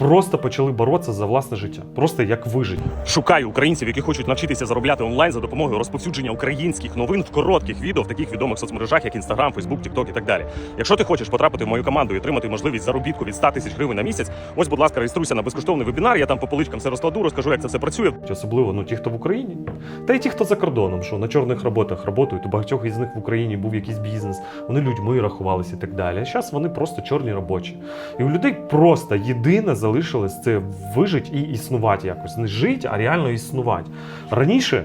Просто почали боротися за власне життя, просто як вижити. Шукаю українців, які хочуть навчитися заробляти онлайн за допомогою розповсюдження українських новин в коротких відео в таких відомих соцмережах, як Instagram, Facebook, TikTok і так далі. Якщо ти хочеш потрапити в мою команду і отримати можливість заробітку від 100 тисяч гривень на місяць, ось, будь ласка, реєструйся на безкоштовний вебінар. Я там по поличкам все розкладу, розкажу, як це все працює. Особливо ну, ті, хто в Україні, та й ті, хто за кордоном, що на чорних роботах працюють, у багатьох із них в Україні був якийсь бізнес, вони людьми рахувалися і так далі. А зараз вони просто чорні робочі. І у людей просто єдине залишилось це вижити і існувати якось. Не жити, а реально існувати. Раніше.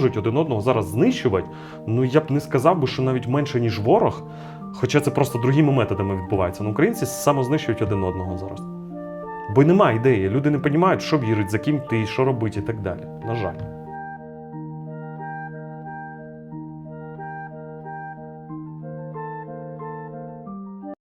продовжують один одного зараз знищувати. Ну я б не сказав би, що навіть менше ніж ворог. Хоча це просто другими методами відбувається. Ну, українці самознищують один одного зараз. Бо немає ідеї. Люди не розуміють, що вірить, за ким ти, що робити і так далі. На жаль.